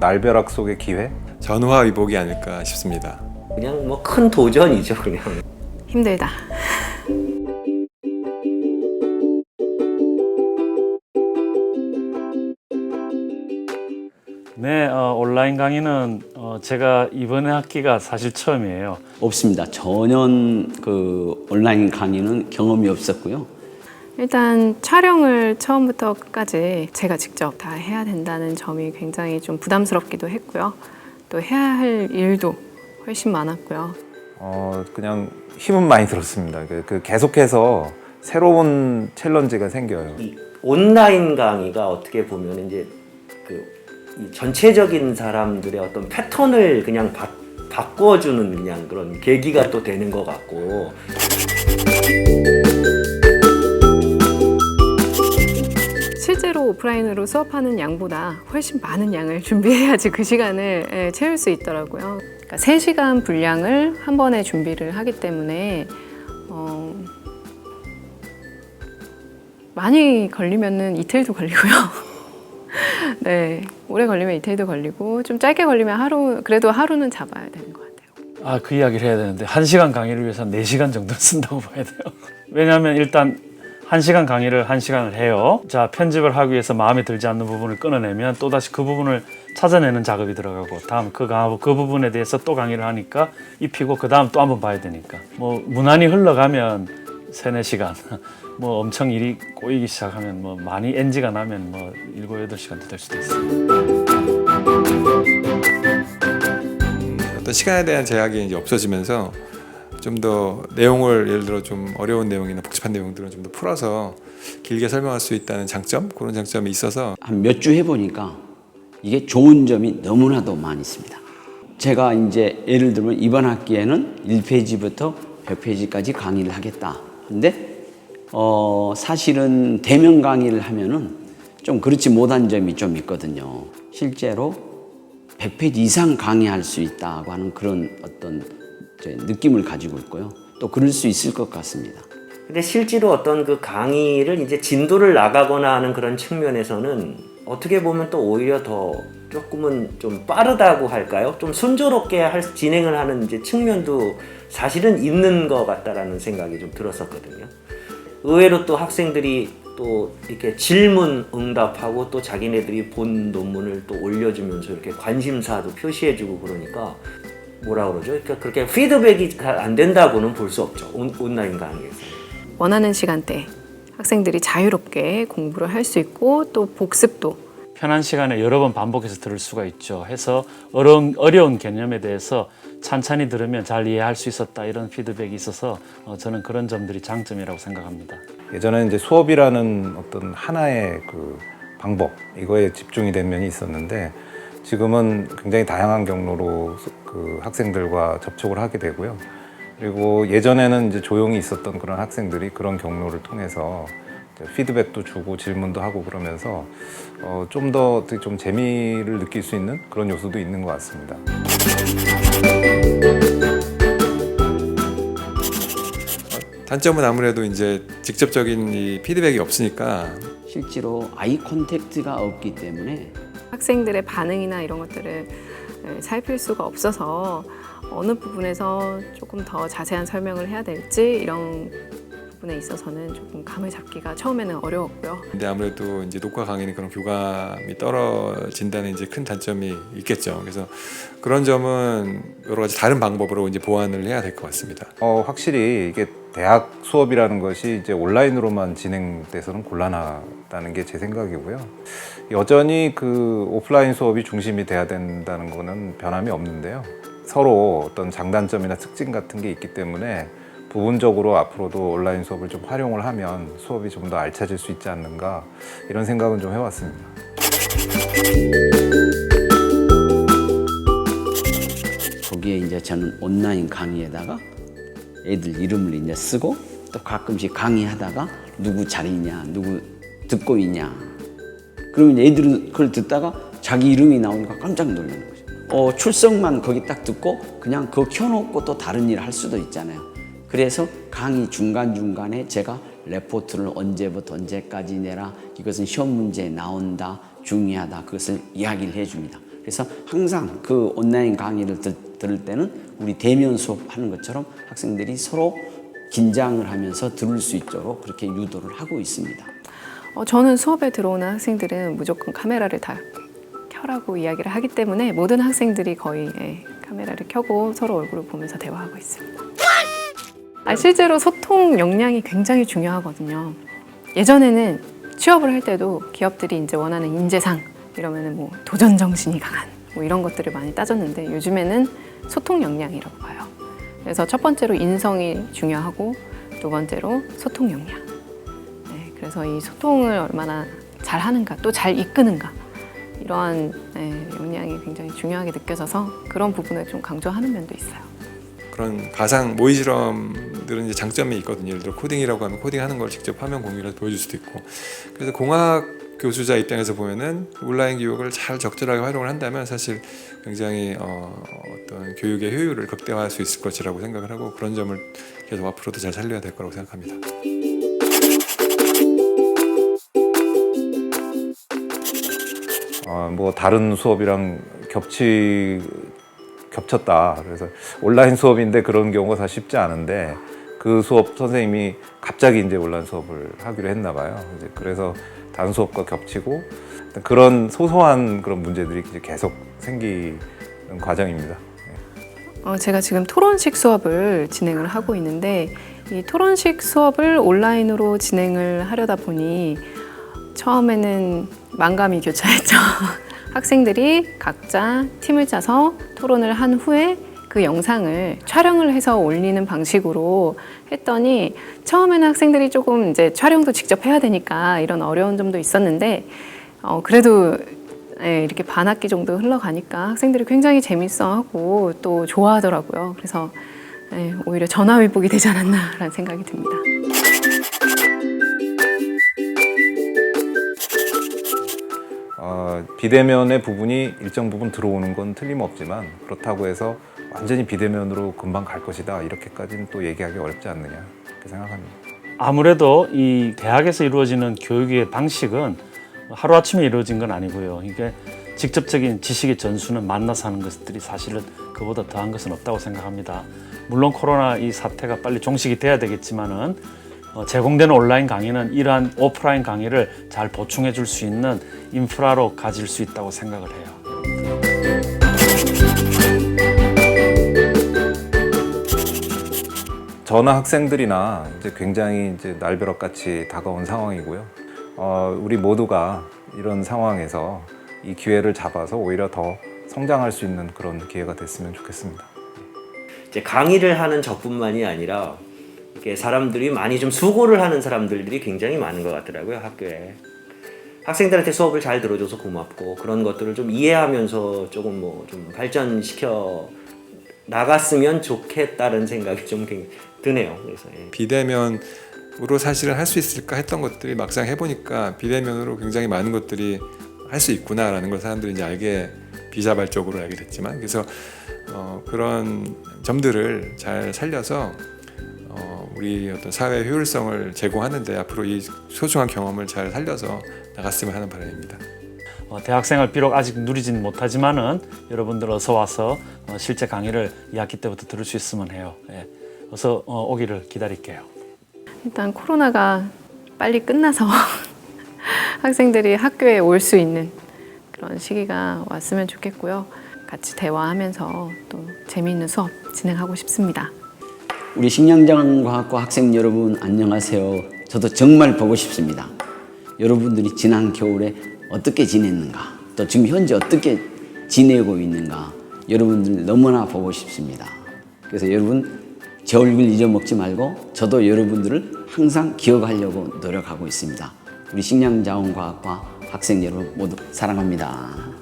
날벼락 속의 기회? 전화위복이 아닐까 싶습니다. 그냥 뭐 큰 도전이죠, 그냥. 힘들다. 네, 어, 온라인 강의는 어, 제가 이번에 학기가 사실 처음이에요. 없습니다. 전혀 그 온라인 강의는 경험이 없었고요. 일단 촬영을 처음부터 끝까지 제가 직접 다 해야 된다는 점이 굉장히 좀 부담스럽기도 했고요. 또 해야 할 일도 훨씬 많았고요. 어, 그냥 힘은 많이 들었습니다. 그, 그 계속해서 새로운 챌린지가 생겨요. 이 온라인 강의가 어떻게 보면 이제 그이 전체적인 사람들의 어떤 패턴을 그냥 바, 바꿔주는 그냥 그런 계기가 또 되는 것 같고 실제로 오프라인으로 수업하는 양보다 훨씬 많은 양을 준비해야지 그 시간을 예, 채울 수 있더라고요. 그러니까 3시간 분량을 한 번에 준비를 하기 때문에 어, 많이 걸리면은 이틀도 걸리고요. 네, 오래 걸리면 이틀도 걸리고 좀 짧게 걸리면 하루 그래도 하루는 잡아야 되는 것 같아요. 아, 그 이야기를 해야 되는데 한시간 강의를 위해서 네시간 정도 쓴다고 봐야 돼요. 왜냐하면 일단 한시간 강의를 한시간을 해요. 자, 편집을 하기 위해서 마음에 들지 않는 부분을 끊어내면 또다시 그 부분을 찾아내는 작업이 들어가고 다음 그, 강, 그 부분에 대해서 또 강의를 하니까 입히고 그 다음 또 한번 봐야 되니까 뭐 무난히 흘러가면 세네 시간 뭐 엄청 일이 꼬이기 시작하면 뭐 많이 NG가 나면 뭐 일곱 여덟 시간도 될 수도 있어요. 어떤 시간에 대한 제약이 이제 없어지면서 좀 더 내용을 예를 들어 좀 어려운 내용이나 복잡한 내용들은 좀 더 풀어서 길게 설명할 수 있다는 장점 그런 장점이 있어서 한 몇 주 해보니까 이게 좋은 점이 너무나도 많이 있습니다. 제가 이제 예를 들면 이번 학기에는 1페이지부터 100페이지까지 강의를 하겠다. 근데 어 사실은 대면 강의를 하면은 좀 그렇지 못한 점이 좀 있거든요. 실제로 100페이지 이상 강의할 수 있다고 하는 그런 어떤 느낌을 가지고 있고요. 또 그럴 수 있을 것 같습니다. 근데 실제로 어떤 그 강의를 이제 진도를 나가거나 하는 그런 측면에서는 어떻게 보면 또 오히려 더 조금은 좀 빠르다고 할까요? 좀 순조롭게 할, 진행을 하는 이제 측면도 사실은 있는 것 같다라는 생각이 좀 들었었거든요. 의외로 또 학생들이 또 이렇게 질문 응답하고 또 자기네들이 본 논문을 또 올려주면서 이렇게 관심사도 표시해주고 그러니까 뭐라 그러죠? 그러니까 그렇게 피드백이 잘안 된다고는 볼 수 없죠. 온, 온라인 강의에서. 원하는 시간대 학생들이 자유롭게 공부를 할 수 있고 또 복습도 편한 시간에 여러 번 반복해서 들을 수가 있죠. 해서 어려운, 어려운 개념에 대해서 찬찬히 들으면 잘 이해할 수 있었다 이런 피드백이 있어서 어, 저는 그런 점들이 장점이라고 생각합니다. 예전에는 이제 수업이라는 어떤 하나의 그 방법 이거에 집중이 된 면이 있었는데 지금은 굉장히 다양한 경로로 수- 그 학생들과 접촉을 하게 되고요. 그리고 예전에는 이제 조용히 있었던 그런 학생들이 그런 경로를 통해서 피드백도 주고 질문도 하고 그러면서 어, 좀더 좀 재미를 느낄 수 있는 그런 요소도 있는 것 같습니다. 단점은 아무래도 이제 직접적인 이 피드백이 없으니까 실제로 아이 컨택트가 없기 때문에 학생들의 반응이나 이런 것들을 에, 살필 수가 없어서 어느 부분에서 조금 더 자세한 설명을 해야 될지 이런 부분에 있어서는 조금 감을 잡기가 처음에는 어려웠고요. 근데 아무래도 이제 녹화 강의는 그런 교감이 떨어진다는 이제 큰 단점이 있겠죠. 그래서 그런 점은 여러 가지 다른 방법으로 이제 보완을 해야 될 것 같습니다. 어, 확실히 이게 대학 수업이라는 것이 이제 온라인으로만 진행돼서는 곤란하다는 게 제 생각이고요. 여전히 그 오프라인 수업이 중심이 돼야 된다는 거는 변함이 없는데요. 서로 어떤 장단점이나 특징 같은 게 있기 때문에 부분적으로 앞으로도 온라인 수업을 좀 활용을 하면 수업이 좀 더 알차질 수 있지 않는가 이런 생각은 좀 해왔습니다. 거기에 이제 저는 온라인 강의에다가 애들 이름을 이제 쓰고 또 가끔씩 강의하다가 누구 잘 있냐, 누구 듣고 있냐. 그러면 애들은 그걸 듣다가 자기 이름이 나오니까 깜짝 놀라는 거죠. 어, 출석만 거기 딱 듣고 그냥 그거 켜놓고 또 다른 일 할 수도 있잖아요. 그래서 강의 중간중간에 제가 레포트를 언제부터 언제까지 내라. 이것은 시험 문제에 나온다. 중요하다. 그것을 이야기를 해줍니다. 그래서 항상 그 온라인 강의를 들, 들을 때는 우리 대면 수업하는 것처럼 학생들이 서로 긴장을 하면서 들을 수 있도록 그렇게 유도를 하고 있습니다. 어, 저는 수업에 들어오는 학생들은 무조건 카메라를 다 켜라고 이야기를 하기 때문에 모든 학생들이 거의 예, 카메라를 켜고 서로 얼굴을 보면서 대화하고 있습니다. 아, 실제로 소통 역량이 굉장히 중요하거든요. 예전에는 취업을 할 때도 기업들이 이제 원하는 인재상 이러면은 뭐 도전 정신이 강한 뭐 이런 것들을 많이 따졌는데 요즘에는 소통 역량이라고 봐요. 그래서 첫 번째로 인성이 중요하고 두 번째로 소통 역량. 네, 그래서 이 소통을 얼마나 잘 하는가 또 잘 이끄는가 이러한 네, 역량이 굉장히 중요하게 느껴져서 그런 부분을 좀 강조하는 면도 있어요. 그런 가상 모의 실험들은 이제 장점이 있거든요. 예를 들어 코딩이라고 하면 코딩하는 걸 직접 화면 공유를 보여줄 수도 있고. 그래서 공학 교수자 입장에서 보면은 온라인 교육을 잘 적절하게 활용을 한다면 사실 굉장히 어, 어떤 교육의 효율을 극대화할 수 있을 것이라고 생각을 하고 그런 점을 계속 앞으로도 잘 살려야 될 거라고 생각합니다. 어, 뭐 다른 수업이랑 겹치 겹쳤다. 그래서 온라인 수업인데 그런 경우가 다 쉽지 않은데 그 수업 선생님이 갑자기 이제 온라인 수업을 하기로 했나 봐요. 이제 그래서 다른 수업과 겹치고 그런 소소한 그런 문제들이 이제 계속 생기는 과정입니다. 어, 제가 지금 토론식 수업을 진행을 하고 있는데 이 토론식 수업을 온라인으로 진행을 하려다 보니 처음에는 만감이 교차했죠. 학생들이 각자 팀을 짜서 토론을 한 후에 그 영상을 촬영을 해서 올리는 방식으로 했더니 처음에는 학생들이 조금 이제 촬영도 직접 해야 되니까 이런 어려운 점도 있었는데 어, 그래도 예, 이렇게 반 학기 정도 흘러가니까 학생들이 굉장히 재밌어하고 또 좋아하더라고요. 그래서 예, 오히려 전화위복이 되지 않았나라는 생각이 듭니다. 어, 비대면의 부분이 일정 부분 들어오는 건 틀림없지만 그렇다고 해서 완전히 비대면으로 금방 갈 것이다 이렇게까지는 또 얘기하기 어렵지 않느냐 그렇게 생각합니다. 아무래도 이 대학에서 이루어지는 교육의 방식은 하루아침에 이루어진 건 아니고요. 이게 직접적인 지식의 전수는 만나서 하는 것들이 사실은 그보다 더한 것은 없다고 생각합니다. 물론 코로나 이 사태가 빨리 종식이 돼야 되겠지만은 어, 제공되는 온라인 강의는 이러한 오프라인 강의를 잘 보충해 줄 수 있는 인프라로 가질 수 있다고 생각을 해요. 전화 학생들이나 이제 굉장히 이제 날벼락 같이 다가온 상황이고요. 어, 우리 모두가 이런 상황에서 이 기회를 잡아서 오히려 더 성장할 수 있는 그런 기회가 됐으면 좋겠습니다. 이제 강의를 하는 저뿐만이 아니라 이렇게 사람들이 많이 좀 수고를 하는 사람들이 굉장히 많은 것 같더라고요 학교에 학생들한테 수업을 잘 들어줘서 고맙고 그런 것들을 좀 이해하면서 조금 뭐 좀 발전시켜 나갔으면 좋겠다는 생각이 좀 드네요. 그래서 예. 비대면으로 사실은 할 수 있을까 했던 것들이 막상 해보니까 비대면으로 굉장히 많은 것들이 할 수 있구나라는 걸 사람들이 이제 알게 비자발적으로 알게 됐지만 그래서 어, 그런 점들을 잘 살려서 어, 우리 어떤 사회 효율성을 제공하는데 앞으로 이 소중한 경험을 잘 살려서 나갔으면 하는 바람입니다. 어, 대학생을 비록 아직 누리진 못하지만은 여러분들 어서 와서 어, 실제 강의를 2학기 때부터 들을 수 있으면 해요. 예. 어서 어, 오기를 기다릴게요. 일단 코로나가 빨리 끝나서 학생들이 학교에 올 수 있는 그런 시기가 왔으면 좋겠고요. 같이 대화하면서 또 재미있는 수업 진행하고 싶습니다. 우리 식량자원과학과 학생 여러분 안녕하세요. 저도 정말 보고 싶습니다. 여러분들이 지난 겨울에 어떻게 지냈는가, 또 지금 현재 어떻게 지내고 있는가, 여러분들 너무나 보고 싶습니다. 그래서 여러분 제 얼굴 잊어먹지 말고 저도 여러분들을 항상 기억하려고 노력하고 있습니다. 우리 식량자원과학과 학생 여러분 모두 사랑합니다.